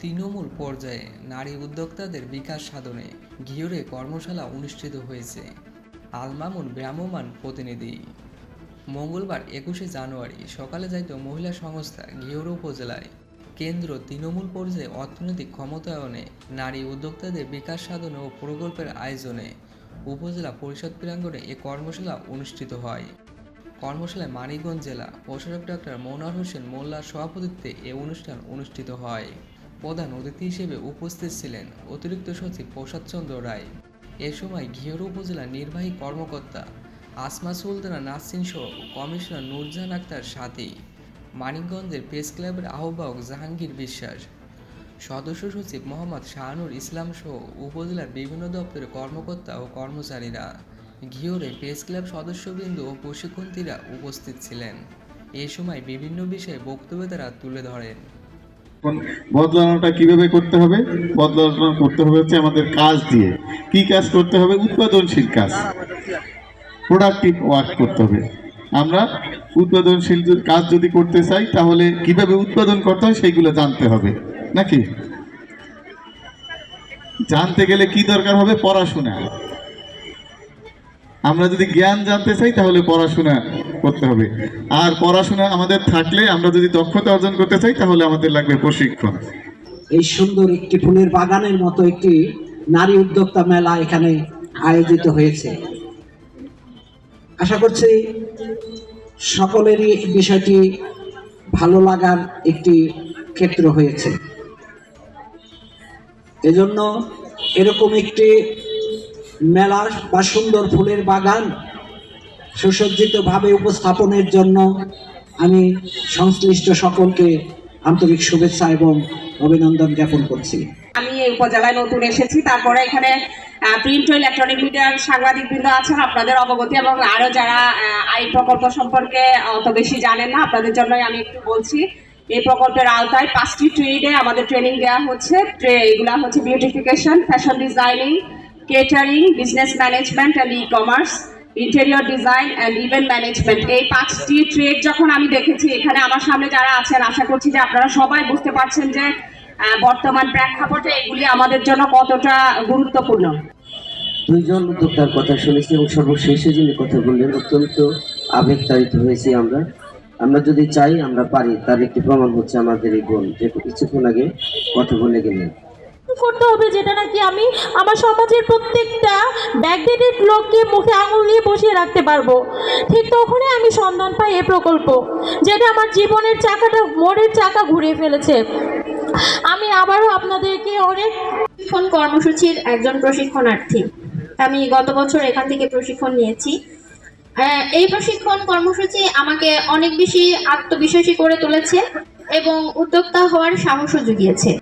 তৃণমূল পর্যায়ে নারী উদ্যোক্তাদের বিকাশ সাধনে ঘিওরে কর্মশালা অনুষ্ঠিত হয়েছে। আলমামুন ভ্রাম্যমাণ প্রতিনিধি। মঙ্গলবার একুশে জানুয়ারি সকালে যাইত মহিলা সংস্থা ঘিওর উপজেলায়। কেন্দ্র তৃণমূল পর্যায়ে অর্থনৈতিক ক্ষমতায়নে নারী উদ্যোক্তাদের বিকাশ সাধন ও প্রকল্পের আয়োজনে উপজেলা পরিষদ প্রাঙ্গণে এ কর্মশালা অনুষ্ঠিত হয়। কর্মশালায় মানিকগঞ্জ জেলা প্রশাসক ডাক্তার মনোয়ার হোসেন মোল্লার সভাপতিত্বে এ অনুষ্ঠান অনুষ্ঠিত হয়। প্রধান অতিথি হিসেবে উপস্থিত ছিলেন অতিরিক্ত সচিব প্রসাদ চন্দ্র রায়। এ সময় ঘিওর উপজেলা নির্বাহী কর্মকর্তা আসমা সুলতানা নাসিন সহ কমিশনার নূরজাহান আক্তার সাথী, মানিকগঞ্জের প্রেস ক্লাবের আহ্বায়ক জাহাঙ্গীর বিশ্বাস, সদস্য সচিব মোহাম্মদ শাহানুর ইসলাম সহ উপজেলার বিভিন্ন দপ্তরের কর্মকর্তা ও কর্মচারীরা। ঘিওরে প্রেস ক্লাব সদস্যবৃন্দ ও প্রশিক্ষণার্থীরা উপস্থিত ছিলেন। এ সময় বিভিন্ন বিষয়ে বক্তব্য তারা তুলে ধরেন। বদলানোটা কীভাবে করতে হবে? বদলানো করতে হবে হচ্ছে আমাদের কাজ দিয়ে। কি কাজ করতে হবে? উৎপাদনশীল কাজ। প্রোডাক্টিভ ওয়ার্ক করতে হবে। আমরা উৎপাদনশীল কাজ যদি করতে চাই, তাহলে কীভাবে উৎপাদন করতে হয় সেইগুলো জানতে হবে। নাকি? জানতে গেলে কি দরকার হবে? পড়াশোনা। আমরা যদি জ্ঞান জানতে চাই, তাহলে পড়াশোনা করতে হবে। আর পড়াশোনা আমাদের থাকলে, আমরা যদি দক্ষতা অর্জন করতে চাই, তাহলে আমাদের লাগবে প্রশিক্ষণ। এই সুন্দর একটি ফুলের বাগানের মতো একটি নারী উদ্যোক্তা মেলা এখানে আয়োজিত হয়েছে। আশা করছি সকলেরই বিষয়টি ভালো লাগার একটি ক্ষেত্র হয়েছে। এজন্য এরকম একটি মেলা বা সুন্দর ফুলের বাগান সুসজ্জিতভাবে উপস্থাপনের জন্য আমি সংশ্লিষ্ট সকলকে আন্তরিক শুভেচ্ছা এবং অভিনন্দন জ্ঞাপন করছি। আমি এই উপজেলায় নতুন এসেছি, তারপরে এখানে প্রিন্ট ও ইলেকট্রনিক মিডিয়ার সাংবাদিক বৃন্দ আছেন, আপনাদের অবগতি এবং আরও যারা এই প্রকল্প সম্পর্কে অত বেশি জানেন না, আপনাদের জন্যই আমি একটু বলছি। এই প্রকল্পের আওতায় পাঁচটি ট্রেডে আমাদের ট্রেনিং দেওয়া হচ্ছে এগুলা হচ্ছে beautification fashion designing catering business management and E commerce interior design and event management এই পাঁচটি ট্রেড যখন আমি দেখেছি এখানে আমার সামনে যারা আছেন, আশা করছি যে আপনারা সবাই বুঝতে পারছেন যে বর্তমান প্রেক্ষাপটে এগুলি আমাদের জন্য কতটা গুরুত্বপূর্ণ। দুইজন উদ্যোক্তার কথা শুনেছি এবং সর্বশেষে যিনি কথা বললেন, অত্যন্ত আবেগতাড়িত হয়েছি আমরা। আমরা যদি চাই আমরা পারি, তার একটি প্রমাণ হচ্ছে আমাদের এই গুণ যে কিছুক্ষণ আগে কথা বলে গেলেন। করতে হবে যেটা নাকি আমি আমার সমাজের প্রত্যেকটা ব্যাকডেটেড লোককে মুখে আঙুল দিয়ে বসিয়ে রাখতে পারব? ঠিক তখনই আমি সন্ধান পাই এ প্রকল্প, যেটা আমার জীবনের চাকাটা, মোড়ের চাকা ঘুরিয়ে ফেলেছে। আমি আবারও আপনাদেরকে অনেক প্রশিক্ষণ কর্মসূচির একজন প্রশিক্ষণার্থী। আমি গত বছর এখান থেকে প্রশিক্ষণ নিয়েছি। এই প্রশিক্ষণ কর্মসূচি আমাকে অনেক বেশি আত্মবিশ্বাসী করে তুলেছে এবং উদ্যোক্তা হওয়ার সাহসও জুগিয়েছে।